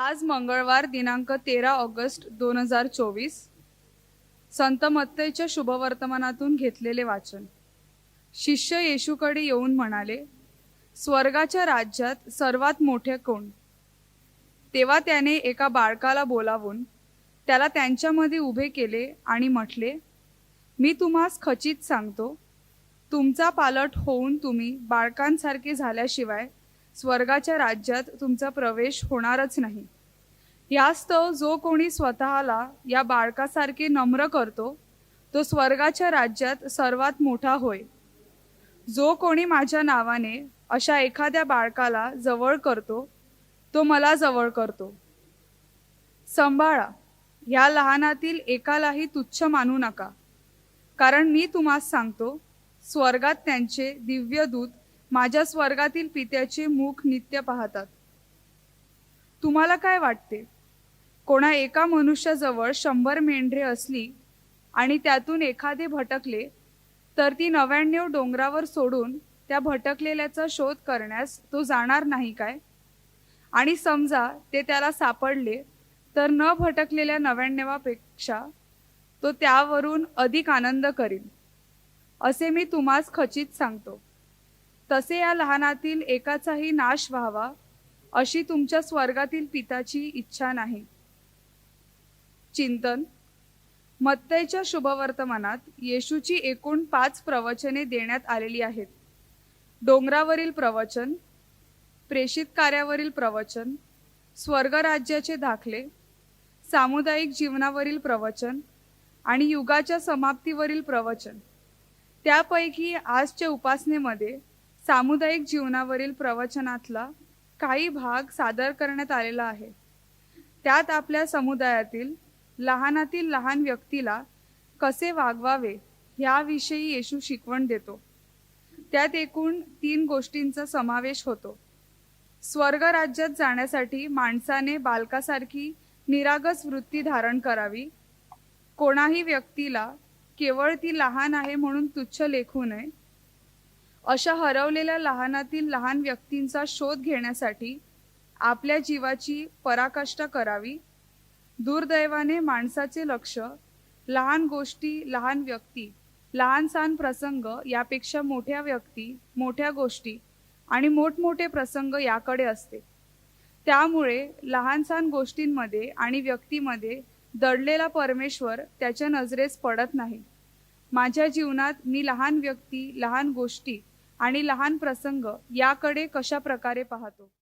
आज मंगळवार दिनांक तेरा ऑगस्ट दोन हजार चोवीस. संतमत्तेच्या शुभवर्तमानातून घेतलेले वाचन. शिष्य येशूकडे येऊन म्हणाले स्वर्गाच्या राज्यात सर्वात मोठे कोण? तेव्हा त्याने एका बाळकाला बोलावून त्याला त्यांच्यामध्ये उभे केले आणि म्हटले मी तुम्हास खचित सांगतो तुमचा पालट होऊन तुम्ही बाळकांसारखे झाल्याशिवाय स्वर्गाच्या राज्यात तुमचा प्रवेश होणारच नाही. यास्तव जो कोणी स्वतःला या बाळकासारखे नम्र करतो तो स्वर्गाच्या राज्यात सर्वात मोठा होय. जो कोणी माझ्या नावाने अशा एखाद्या बाळकाला जवळ करतो तो मला जवळ करतो. सांभाळा ह्या लहानातील एकालाही तुच्छ मानू नका. कारण मी तुम्हास सांगतो स्वर्गात त्यांचे दिव्य दूत माझ्या स्वर्गातील पित्याचे मुख नित्य पाहतात. तुम्हाला काय वाटते? कोणा एका मनुष्याजवळ शंभर मेंढरे असली आणि त्यातून एखादे भटकले तर ती नव्याण्णव डोंगरावर सोडून त्या भटकलेल्याचा शोध करण्यास तो जाणार नाही काय? आणि समजा ते त्याला सापडले तर न भटकलेल्या नव्याण्णवापेक्षा तो त्यावरून अधिक आनंद करील असे मी तुम्हास खचित सांगतो. तसे या लहानातील एकाचाही नाश व्हावा अशी तुमच्या स्वर्गातील पिताची इच्छा नाही. चिंतन. मत्तेच्या शुभवर्तमानात येशूची एकूण पाच प्रवचने देण्यात आलेली आहेत. डोंगरावरील प्रवचन प्रेषित कार्यावरील प्रवचन स्वर्गराज्याचे दाखले सामुदायिक जीवनावरील प्रवचन आणि युगाच्या समाप्तीवरील प्रवचन. त्यापैकी आजच्या उपासनेमध्ये सामुदायिक जीवनावरील प्रवचनातला काही भाग सादर करण्यात आलेला आहे. त्यात आपल्या समुदायातील लहानातील लहान व्यक्तीला कसे वागवावे ह्याविषयी येशू शिकवण देतो. त्यात एकूण तीन गोष्टींचा समावेश होतो. स्वर्ग राज्यात जाण्यासाठी माणसाने बालकासारखी निरागस वृत्ती धारण करावी. कोणाही व्यक्तीला केवळ ती लहान आहे म्हणून तुच्छ लेखू नये. अशा हरवलेल्या लहानातील लहान व्यक्तींचा शोध घेण्यासाठी आपल्या जीवाची पराकाष्ठा करावी. दुर्दैवाने माणसाचे लक्ष लहान गोष्टी लहान व्यक्ती लहान सहान प्रसंग यापेक्षा मोठ्या व्यक्ती मोठ्या गोष्टी आणि मोठमोठे प्रसंग याकडे असते. त्यामुळे लहान सहान गोष्टींमध्ये आणि व्यक्तीमध्ये दडलेला परमेश्वर त्याच्या नजरेस पडत नाही. माझ्या जीवनात मी लहान व्यक्ती लहान गोष्टी आणि लहान प्रसंग याकडे कशा प्रकारे पाहतो?